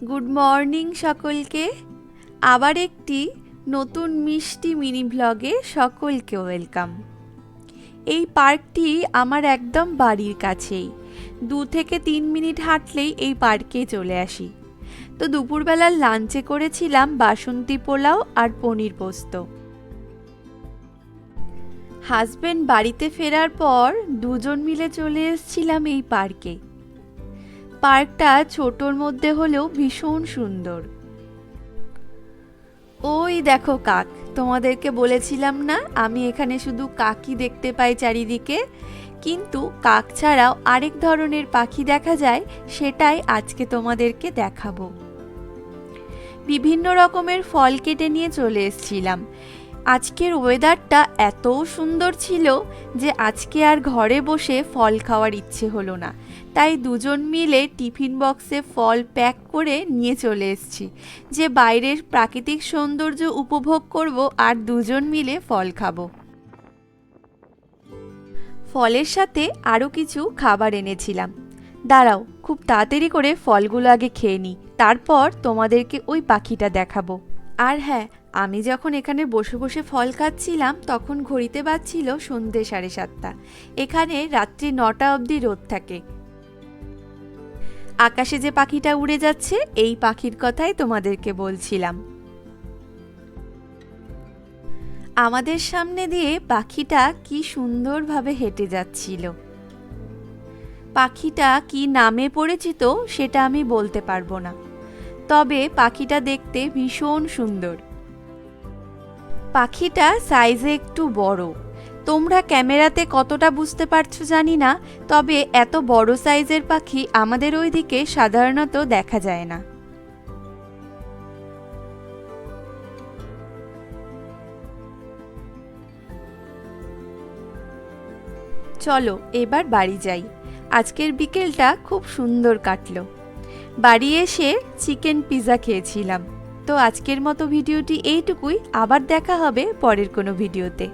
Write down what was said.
Good morning সকলকে। আবার একটি নতুন মিষ্টি মিনি ব্লগে সকলকে ওয়েলকাম। এই পার্কটি আমার একদম বাড়ির কাছেই। দু থেকে তিন মিনিট হাঁটলেই এই পার্কে চলে আসি। তো দুপুরবেলার লাঞ্চে করেছিলাম বাসন্তী পোলাও আর পনির পোস্ত। হাজবেন্ড বাড়িতে ফেরার পর দুজন মিলে চলে এসেছিলাম এই পার্কে। পার্কটা ছোটোর মধ্যে হলেও ভীষণ সুন্দর। ওই দেখো কাক, তোমাদেরকে বলেছিলাম না, আমি এখানে শুধু কাকই দেখতে পাই চারিদিকে, কিন্তু কাক ছাড়াও আরেক ধরনের পাখি দেখা যায়, সেটাই আজকে তোমাদেরকে দেখাবো। বিভিন্ন রকমের ফল কেটে নিয়ে চলে এসেছিলাম। আজকের ওয়েদারটা এত সুন্দর ছিল যে আজকে আর ঘরে বসে ফল খাওয়ার ইচ্ছে হলো না। তাই দুজন মিলে টিফিন বক্সে ফল প্যাক করে নিয়ে চলে এসেছি। যে বাইরের প্রাকৃতিক সৌন্দর্য উপভোগ করব আর দুজন মিলে ফল খাব। ফলের সাথে আরও কিছু খাবার এনেছিলাম। দাঁড়াও, খুব তাড়াতাড়ি করে ফলগুলো আগে খেয়ে নিই। তারপর তোমাদেরকে ওই পাখিটা দেখাবো। আর হ্যাঁ আমি যখন এখানে বসে বসে ফল খাচ্ছিলাম, তখন ঘড়িতে বাজছিল সন্ধে সাড়ে সাতটা। এখানে রাত্রি নটা অবধি রোদ থাকে। আকাশে যে পাখিটা উড়ে যাচ্ছে, এই পাখির কথাই তোমাদেরকে বলছিলাম। আমাদের সামনে দিয়ে পাখিটা কি সুন্দরভাবে হেঁটে যাচ্ছিল। পাখিটা কি নামে পরিচিত, সেটা আমি বলতে পারব না। তবে পাখিটা দেখতে ভীষণ সুন্দর। পাখিটা সাইজে একটু বড়। তোমরা ক্যামেরাতে কতটা বুঝতে পারছ জানি না, তবে এত বড় সাইজের পাখি আমাদের ওইদিকে সাধারণত দেখা যায় না। চলো, এবার বাড়ি যাই। আজকের বিকেলটা খুব সুন্দর কাটলো। বাড়ি এসে চিকেন পিৎজা খেয়েছিলাম। তো আজকের মতো ভিডিওটি এইটুকুই। আবার দেখা হবে পরের কোনো ভিডিওতে।